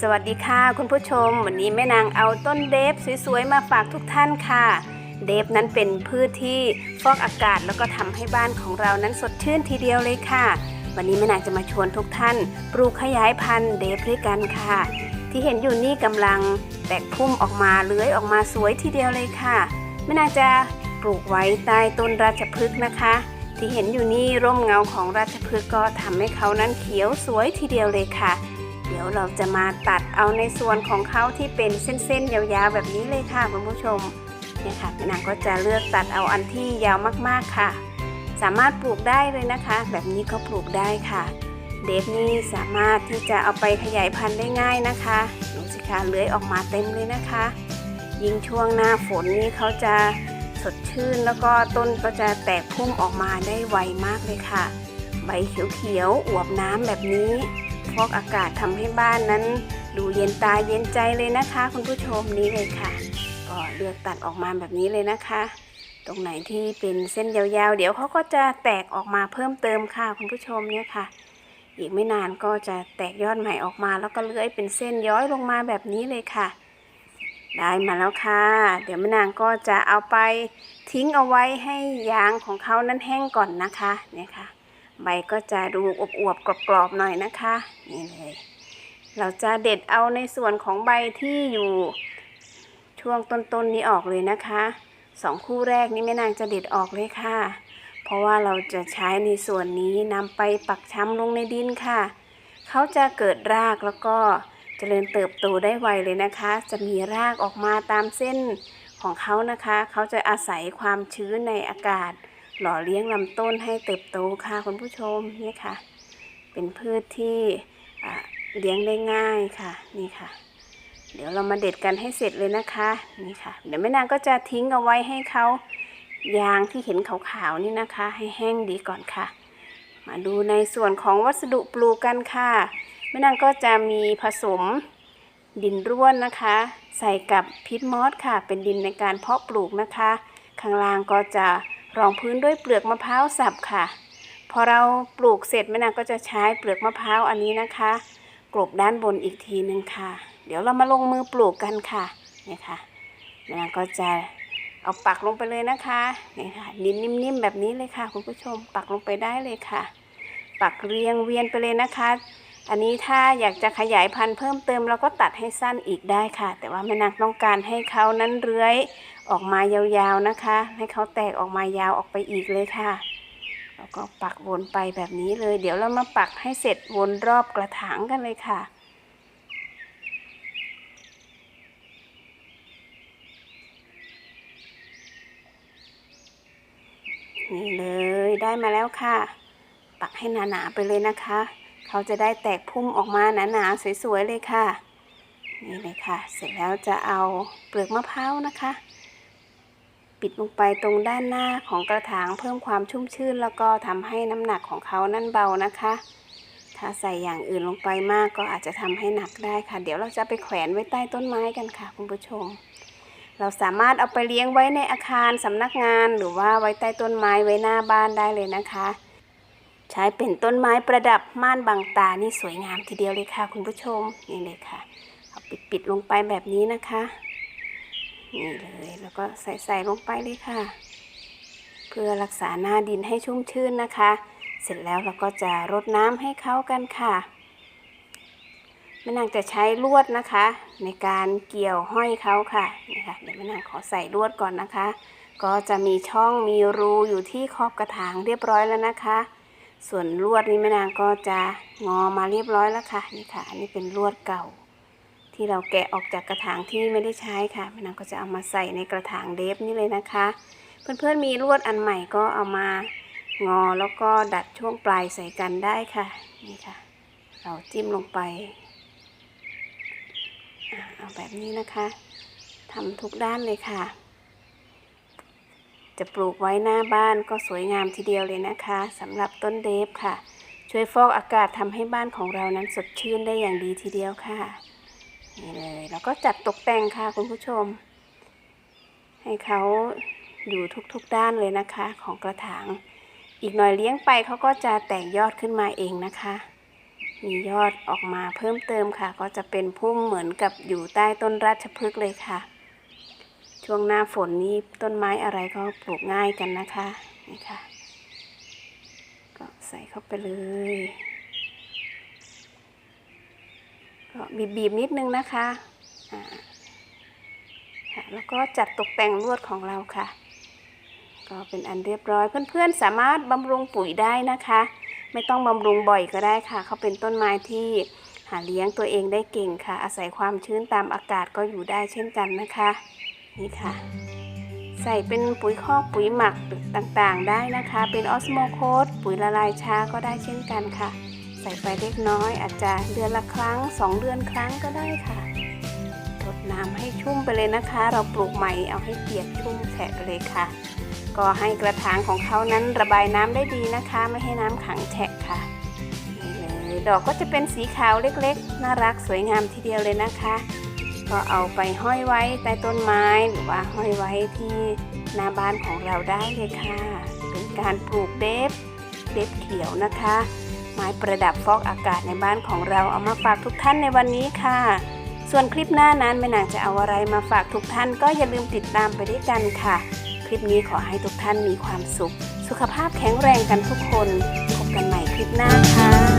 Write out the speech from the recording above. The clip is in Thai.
สวัสดีค่ะคุณผู้ชม วันนี้แม่นางเอาต้นเดฟสวยๆ มาฝากทุกท่านค่ะ เดฟนั้นเป็นพืชที่ฟอกอากาศแล้วก็ทำให้บ้านของเรานั้นสดชื่นทีเดียวเลยค่ะ วันนี้แม่นางจะมาชวนทุกท่าน ปลูกขยายพันธุ์เดฟด้วยกันค่ะ ที่เห็นอยู่นี่กำลังแตกพุ่มออกมาเลื้อยออกมาสวยทีเดียวเลยค่ะแม่นางจะปลูกไว้ใต้ต้นราชพฤกษ์นะคะ ที่เห็นอยู่นี่ร่มเงาของราชพฤกษ์ก็ทำให้เขานั้นเขียวสวยทีเดียวเลยค่ะ เดี๋ยวเราจะมาตัดเอาในส่วนของเขาที่เป็นเส้นๆยาวๆแบบนี้เลยค่ะคุณผู้ชมเนี่ยค่ะพี่นางก็จะเลือกตัดเอาอันที่ยาวมากๆค่ะ สามารถปลูกได้เลยนะคะ แบบนี้ก็ปลูกได้ค่ะ เดฟนี่สามารถที่จะเอาไปขยายพันธุ์ได้ง่ายนะคะดูสิคะเลื้อยออกมาเต็มเลยนะคะ ยิ่งช่วงหน้าฝนนี่เขาจะสดชื่นแล้วก็ต้นก็จะแตกพุ่มออกมาได้ไวมากเลยค่ะ ใบเขียวๆอวบน้ำแบบนี้ ฟอกอากาศทำให้บ้านนั้น ดูเย็นตาเย็นใจเลยนะคะ คุณผู้ชมนี้เลยค่ะ ก็เลือกตัดออกมาแบบนี้เลยนะคะ ตรงไหนที่เป็นเส้นยาวๆ เดี๋ยวเขาก็จะแตกออกมาเพิ่มเติมค่ะ คุณผู้ชมเนี่ยค่ะ อีกไม่นานก็จะแตกยอดใหม่ออกมา แล้วก็เลื้อยเป็นเส้นย้อยลงมาแบบนี้เลยค่ะได้มาแล้วค่ะ เดี๋ยวแม่นางก็จะเอาไปทิ้งเอาไว้ให้ยางของเขานั้นแห้งก่อนนะคะ เนี่ยค่ะ ใบก็จะดูอวบๆกรอบๆหน่อยนะคะ นี่เลย เราจะเด็ดเอาในส่วนของใบที่อยู่ช่วงต้นๆนนี้ออกเลยนะคะสองคู่แรกนี้แม่นางจะเด็ดออกเลยค่ะ เพราะว่าเราจะใช้ในส่วนนี้นำไปปักช้ำลงในดินค่ะ เขาจะเกิดรากแล้วก็เจริญเติบโตได้ไวเลยนะคะ จะมีรากออกมาตามเส้นของเขานะคะ เขาจะอาศัยความชื้นในอากาศ หล่อเลี้ยงลำต้นให้เติบโตค่ะคุณผู้ชมนี่ค่ะ เป็นพืชที่เลี้ยงได้ง่ายค่ะนี่ค่ะ เดี๋ยวเรามาเด็ดกันให้เสร็จเลยนะคะนี่ค่ะ เดี๋ยวแม่นางก็จะทิ้งเอาไว้ให้เขายางที่เห็นขาวๆนี่นะคะ ให้แห้งดีก่อนค่ะ มาดูในส่วนของวัสดุปลูกกันค่ะแม่นางก็จะมีผสมดินร่วนนะคะ ใส่กับพิษมอสค่ะ เป็นดินในการเพาะปลูกนะคะ ข้างล่างก็จะ รองพื้นด้วยเปลือกมะพร้าวสับค่ะ พอเราปลูกเสร็จแม่นางก็จะใช้เปลือกมะพร้าวอันนี้นะคะ กลบด้านบนอีกทีหนึ่งค่ะ เดี๋ยวเรามาลงมือปลูกกันค่ะนี่ค่ะแม่นางก็จะเอาปักลงไปเลยนะคะนี่ค่ะดินนิ่มๆแบบนี้เลยค่ะ คุณผู้ชมปักลงไปได้เลยค่ะ ปักเรียงเวียนไปเลยนะคะ อันนี้ถ้าอยากจะขยายพันธุ์เพิ่มเติมเราก็ตัดให้สั้นอีกได้ค่ะ แต่ว่าแม่นางต้องการให้เขานั้นเลื้อย ออกมายาวๆนะคะ ให้เขาแตกออกมายาวออกไปอีกเลยค่ะ แล้วก็ปักวนไปแบบนี้เลย เดี๋ยวเรามาปักให้เสร็จวนรอบกระถางกันเลยค่ะนี่เลยได้มาแล้วค่ะ ปักให้หนาๆไปเลยนะคะ เขาจะได้แตกพุ่มออกมาหนาๆสวยๆเลยค่ะ นี่เลยค่ะ เสร็จแล้วจะเอาเปลือกมะพร้าวนะคะ ปิดลงไปตรงด้านหน้าของกระถางเพิ่มความชุ่มชื่น แล้วก็ทำให้น้ำหนักของเขานั่นเบานะคะ ถ้าใส่อย่างอื่นลงไปมากก็อาจจะทำให้หนักได้ค่ะ เดี๋ยวเราจะไปแขวนไว้ใต้ต้นไม้กันค่ะ คุณผู้ชม เราสามารถเอาไปเลี้ยงไว้ในอาคารสำนักงาน หรือว่าไว้ใต้ต้นไม้ไว้หน้าบ้านได้เลยนะคะ ใช้เป็นต้นไม้ประดับม่านบังตานี่สวยงามทีเดียวเลยค่ะ คุณผู้ชมนี่เลยค่ะเอาปิดปิดๆลงไปแบบนี้นะคะ นี่เลยแล้วก็ใส่ใส่ลงไปเลยค่ะ เพื่อรักษาหน้าดินให้ชุ่มชื่นนะคะ เสร็จแล้วเราก็จะรดน้ำให้เข้ากันค่ะแม่นางจะใช้ลวดนะคะ ในการเกี่ยวห้อยเขาค่ะนี่ค่ะเดี๋ยวแม่นางขอใส่ลวดก่อนนะคะ ก็จะมีช่องมีรูอยู่ที่ขอบกระถางเรียบร้อยแล้วนะคะ ส่วนลวดนี้แม่นางก็จะงอมาเรียบร้อยแล้วค่ะนี่ค่ะ อันนี้เป็นลวดเก่า ที่เราแกะออกจากกระถางที่ไม่ได้ใช้ค่ะแม่นางก็จะเอามาใส่ในกระถางเดฟนี่เลยนะคะ เพื่อนๆมีลวดอันใหม่ก็เอามางอแล้วก็ดัดช่วงปลายใส่กันได้ค่ะนี่ค่ะ เราจิ้มลงไปเอาแบบนี้นะคะทำทุกด้านเลยค่ะ จะปลูกไว้หน้าบ้านก็สวยงามทีเดียวเลยนะคะสำหรับต้นเดฟค่ะ ช่วยฟอกอากาศทำให้บ้านของเรานั้นสดชื่นได้อย่างดีทีเดียวค่ะ นี่เลยแล้วก็จัดตกแต่งค่ะคุณผู้ชม ให้เขาอยู่ทุกๆด้านเลยนะคะ ของกระถาง อีกหน่อยเลี้ยงไปเขาก็จะแตกยอดขึ้นมาเองนะคะ มียอดออกมาเพิ่มเติมค่ะ ก็จะเป็นพุ่มเหมือนกับอยู่ใต้ต้นราชพฤกษ์เลยค่ะ ช่วงหน้าฝนนี้ต้นไม้อะไรก็ปลูกง่ายกันนะคะนี่ค่ะ ก็ใส่เข้าไปเลย ก็บีบๆนิดนึงนะคะค่ะแล้วก็จัดตกแต่งลวดของเราค่ะ ก็เป็นอันเรียบร้อยเพื่อนๆสามารถบำรุงปุ๋ยได้นะคะ ไม่ต้องบำรุงบ่อยก็ได้ค่ะ เขาเป็นต้นไม้ที่หาเลี้ยงตัวเองได้เก่งค่ะ อาศัยความชื้นตามอากาศก็อยู่ได้เช่นกันนะคะ นี่ค่ะ ใส่เป็นปุ๋ยคอกปุ๋ยหมักต่างๆ ได้นะคะ เป็นออสโมโคสปุ๋ยละลายช้าก็ได้เช่นกันค่ะ ใส่ไปเล็กน้อย อาจจะเดือนละครั้ง 2 เดือนครั้งก็ได้ค่ะรดน้ำให้ชุ่มไปเลยนะคะ เราปลูกใหม่เอาให้เปียกชุ่มแฉะไปเลยค่ะ ก็ให้กระถางของเขานั้นระบายน้ำได้ดีนะคะ ไม่ให้น้ำขังแฉะค่ะนี่เลยดอกก็จะเป็นสีขาวเล็กๆ น่ารักสวยงามทีเดียวเลยนะคะ ก็เอาไปห้อยไว้ใต้ต้นไม้หรือว่าห้อยไว้ที่หน้าบ้านของเราได้เลยค่ะ เป็นการปลูกเดฟเดฟเขียวนะคะ ไม้ประดับฟอกอากาศในบ้านของเราเอามาฝากทุกท่านในวันนี้ค่ะ ส่วนคลิปหน้านั้นแม่นางจะเอาอะไรมาฝากทุกท่านก็อย่าลืมติดตามไปด้วยกันค่ะ คลิปนี้ขอให้ทุกท่านมีความสุข สุขภาพแข็งแรงกันทุกคน พบกันใหม่คลิปหน้าค่ะ